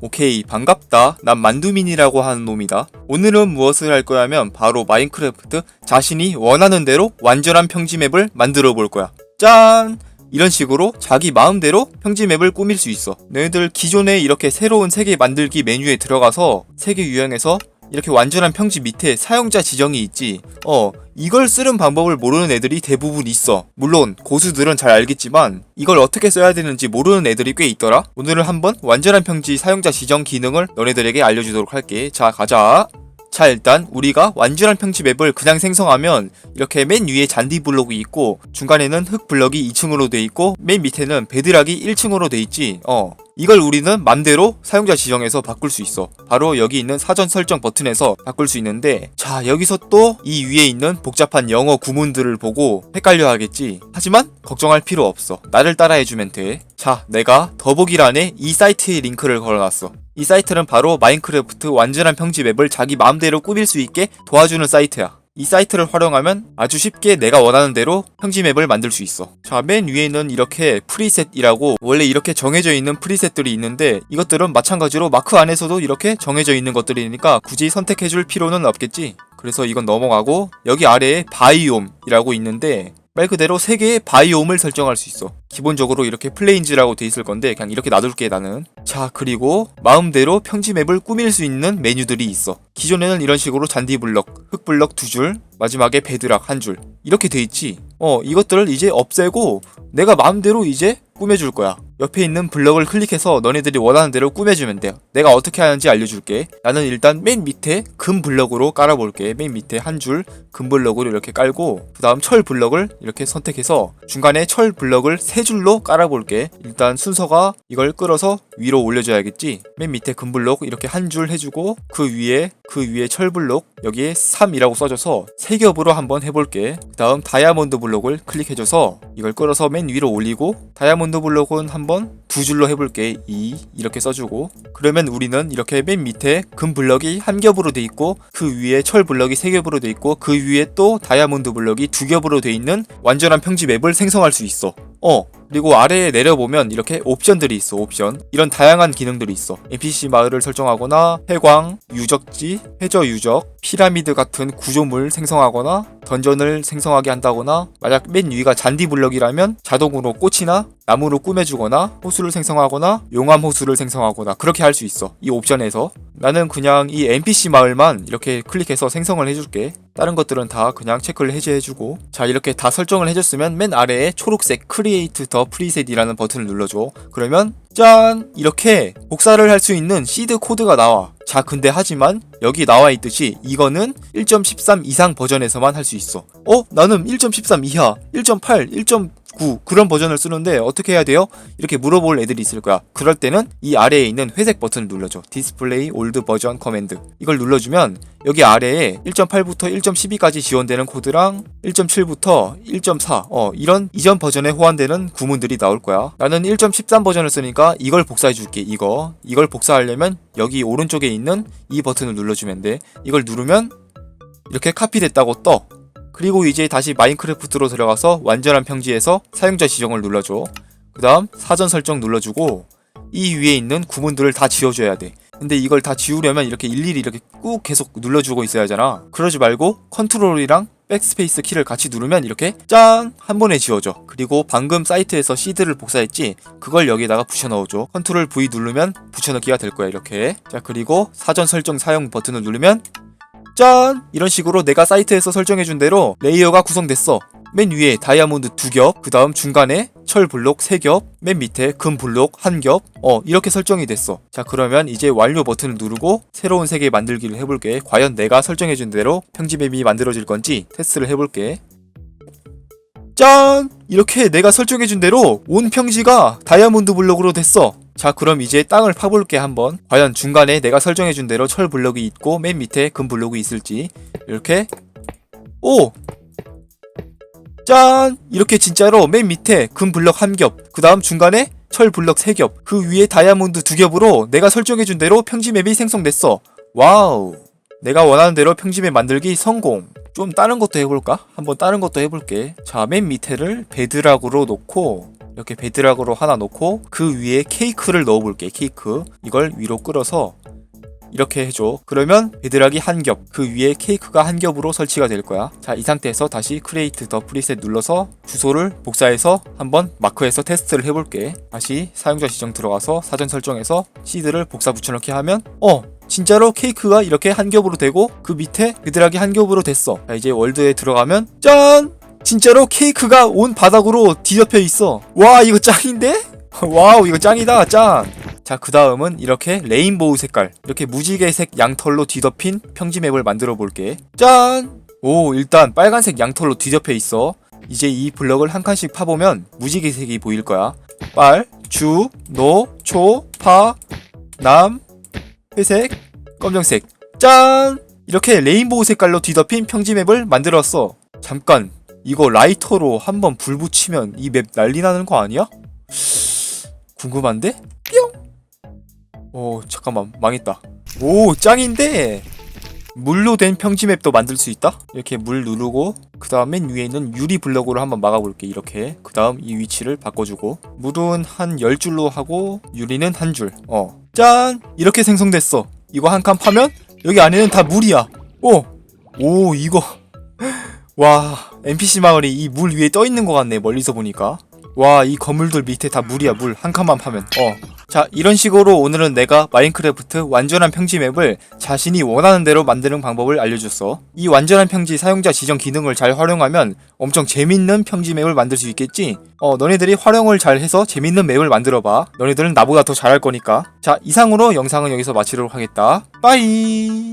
오케이 반갑다. 난 만두민이라고 하는 놈이다. 오늘은 무엇을 할 거냐면 바로 마인크래프트 자신이 원하는 대로 완전한 평지 맵을 만들어 볼 거야. 짠! 이런 식으로 자기 마음대로 평지 맵을 꾸밀 수 있어. 너희들 기존에 이렇게 새로운 세계 만들기 메뉴에 들어가서 세계 유형에서 이렇게 완전한 평지 밑에 사용자 지정이 있지. 어, 이걸 쓰는 방법을 모르는 애들이 대부분 있어. 물론 고수들은 잘 알겠지만 이걸 어떻게 써야 되는지 모르는 애들이 꽤 있더라. 오늘은 한번 완전한 평지 사용자 지정 기능을 너네들에게 알려주도록 할게. 자, 가자. 자 일단 우리가 완전한 평지 맵을 그냥 생성하면 이렇게 맨 위에 잔디 블록이 있고 중간에는 흙 블럭이 2층으로 돼 있고 맨 밑에는 베드락이 1층으로 돼 있지 어 이걸 우리는 맘대로 사용자 지정에서 바꿀 수 있어. 바로 여기 있는 사전 설정 버튼에서 바꿀 수 있는데 자 여기서 또 이 위에 있는 복잡한 영어 구문들을 보고 헷갈려 하겠지. 하지만 걱정할 필요 없어. 나를 따라해주면 돼자 내가 더보기란에 이 사이트의 링크를 걸어놨어. 이 사이트는 바로 마인크래프트 완전한 평지 맵을 자기 마음대로 꾸밀 수 있게 도와주는 사이트야. 이 사이트를 활용하면 아주 쉽게 내가 원하는 대로 평지 맵을 만들 수 있어. 자, 맨 위에는 이렇게 프리셋이라고 원래 이렇게 정해져 있는 프리셋들이 있는데 이것들은 마찬가지로 마크 안에서도 이렇게 정해져 있는 것들이니까 굳이 선택해줄 필요는 없겠지. 그래서 이건 넘어가고 여기 아래에 바이옴이라고 있는데 말 그대로 세 개의 바이옴을 설정할 수 있어. 기본적으로 이렇게 플레인즈라고 돼 있을 건데 그냥 이렇게 놔둘게 나는. 자 그리고 마음대로 평지 맵을 꾸밀 수 있는 메뉴들이 있어. 기존에는 이런 식으로 잔디 블럭, 흙 블럭 두 줄, 마지막에 베드락 한 줄. 이렇게 돼 있지. 어 이것들을 이제 없애고 내가 마음대로 이제 꾸며줄 거야. 옆에 있는 블럭을 클릭해서 너네들이 원하는 대로 꾸며주면 돼요. 내가 어떻게 하는지 알려줄게. 나는 일단 맨 밑에 금 블럭으로 깔아볼게. 맨 밑에 한 줄 금 블럭으로 이렇게 깔고 그 다음 철 블럭을 이렇게 선택해서 중간에 철 블럭을 세 줄로 깔아볼게. 일단 순서가 이걸 끌어서 위로 올려줘야겠지. 맨 밑에 금 블럭 이렇게 한 줄 해주고 그 위에 그 위에 철 블럭 여기에 3이라고 써줘서 세 겹으로 한번 해볼게. 그 다음 다이아몬드 블럭을 클릭해줘서 이걸 끌어서 맨 위로 올리고 다이아몬드 블럭은 한번 두 줄로 해볼게. 2 이렇게 써주고 그러면 우리는 이렇게 맨 밑에 금 블럭이 한 겹으로 돼 있고 그 위에 철 블럭이 세 겹으로 돼 있고 그 위에 또 다이아몬드 블럭이 두 겹으로 돼 있는 완전한 평지 맵을 생성할 수 있어. 어 그리고 아래에 내려보면 이렇게 옵션들이 있어 옵션. 이런 다양한 기능들이 있어. NPC 마을을 설정하거나 해광, 유적지, 해저 유적, 피라미드 같은 구조물 생성하거나 던전을 생성하게 한다거나 만약 맨 위가 잔디 블럭이라면 자동으로 꽃이나 나무로 꾸며주거나 호수를 생성하거나 용암 호수를 생성하거나 그렇게 할 수 있어 이 옵션에서. 나는 그냥 이 NPC 마을만 이렇게 클릭해서 생성을 해줄게 다른 것들은 다 그냥 체크를 해제해주고 자 이렇게 다 설정을 해줬으면 맨 아래에 초록색 크리에이트 더 프리셋이라는 버튼을 눌러줘. 그러면 짠! 이렇게 복사를 할 수 있는 시드 코드가 나와. 자 근데 하지만 여기 나와 있듯이 이거는 1.13 이상 버전에서만 할 수 있어. 어? 나는 1.13 이하 1.8 1.9 그런 버전을 쓰는데 어떻게 해야 돼요? 이렇게 물어볼 애들이 있을 거야 그럴 때는 이 아래에 있는 회색 버튼을 눌러줘 디스플레이 올드 버전 커맨드 이걸 눌러주면 여기 아래에 1.8부터 1.12까지 지원되는 코드랑 1.7부터 1.4 어, 이런 이전 버전에 호환되는 구문들이 나올 거야. 나는 1.13 버전을 쓰니까 이걸 복사해 줄게. 이거. 이걸 복사하려면 여기 오른쪽에 있는 이 버튼을 눌러주면 돼. 이걸 누르면 이렇게 카피됐다고 떠. 그리고 이제 다시 마인크래프트로 들어가서 완전한 평지에서 사용자 지정을 눌러줘. 그 다음 사전 설정 눌러주고 이 위에 있는 구문들을 다 지워줘야 돼. 근데 이걸 다 지우려면 이렇게 일일이 이렇게 꾹 계속 눌러주고 있어야 하잖아. 그러지 말고 컨트롤이랑 백스페이스 키를 같이 누르면 이렇게 짠! 한 번에 지워져. 그리고 방금 사이트에서 시드를 복사했지? 그걸 여기다가 붙여넣어줘. 컨트롤 V 누르면 붙여넣기가 될 거야, 이렇게. 자, 그리고 사전 설정 사용 버튼을 누르면 짠! 이런 식으로 내가 사이트에서 설정해준 대로 레이어가 구성됐어. 맨 위에 다이아몬드 두 겹, 그 다음 중간에 철 블록 세 겹, 맨 밑에 금 블록 한 겹, 어, 이렇게 설정이 됐어. 자, 그러면 이제 완료 버튼을 누르고 새로운 세계 만들기를 해볼게. 과연 내가 설정해준 대로 평지맵이 만들어질 건지 테스트를 해볼게. 짠! 이렇게 내가 설정해준 대로 온 평지가 다이아몬드 블록으로 됐어. 자 그럼 이제 땅을 파볼게 한번 과연 중간에 내가 설정해준 대로 철 블록이 있고 맨 밑에 금 블록이 있을지 이렇게 오! 짠! 이렇게 진짜로 맨 밑에 금 블럭 한 겹, 그 다음 중간에 철 블럭 세 겹, 그 위에 다이아몬드 두 겹으로 내가 설정해준 대로 평지맵이 생성됐어. 와우. 내가 원하는 대로 평지맵 만들기 성공. 좀 다른 것도 해볼까? 한번 다른 것도 해볼게. 자, 맨 밑에를 베드락으로 놓고 이렇게 베드락으로 하나 놓고 그 위에 케이크를 넣어볼게 케이크. 이걸 위로 끌어서 이렇게 해줘. 그러면 베드락이 한 겹 그 위에 케이크가 한 겹으로 설치가 될 거야. 자 이 상태에서 다시 크리에이트 더 프리셋 눌러서 주소를 복사해서 한번 마크해서 테스트를 해볼게. 다시 사용자 지정 들어가서 사전 설정에서 시드를 복사 붙여넣기 하면 어 진짜로 케이크가 이렇게 한 겹으로 되고 그 밑에 베드락이 한 겹으로 됐어. 자 이제 월드에 들어가면 짠 진짜로 케이크가 온 바닥으로 뒤덮여 있어 와 이거 짱인데? 와우 이거 짱이다 짱 자, 그 다음은 이렇게 레인보우 색깔, 이렇게 무지개색 양털로 뒤덮인 평지 맵을 만들어 볼게. 짠! 오, 일단 빨간색 양털로 뒤덮여 있어. 이제 이 블럭을 한 칸씩 파보면 무지개색이 보일 거야. 빨, 주, 노, 초, 파, 남, 회색, 검정색. 짠! 이렇게 레인보우 색깔로 뒤덮인 평지 맵을 만들었어. 잠깐, 이거 라이터로 한번 불 붙이면 이 맵 난리 나는 거 아니야? 궁금한데? 오 잠깐만. 망했다. 오 짱인데! 물로 된 평지맵도 만들 수 있다? 이렇게 물 누르고 그 다음 맨 위에 있는 유리 블럭으로 한번 막아볼게 이렇게. 그 다음 이 위치를 바꿔주고 물은 한 10줄로 하고 유리는 한줄어 짠! 이렇게 생성됐어. 이거 한 칸 파면 여기 안에는 다 물이야. 오! 오 이거 와 NPC 마을이 이 물 위에 떠 있는 것 같네 멀리서 보니까. 와 이 건물들 밑에 다 물이야 물. 한 칸만 파면. 어. 자 이런 식으로 오늘은 내가 마인크래프트 완전한 평지 맵을 자신이 원하는 대로 만드는 방법을 알려줬어. 이 완전한 평지 사용자 지정 기능을 잘 활용하면 엄청 재밌는 평지 맵을 만들 수 있겠지? 어 너네들이 활용을 잘 해서 재밌는 맵을 만들어봐. 너네들은 나보다 더 잘할 거니까. 자 이상으로 영상은 여기서 마치도록 하겠다. 빠이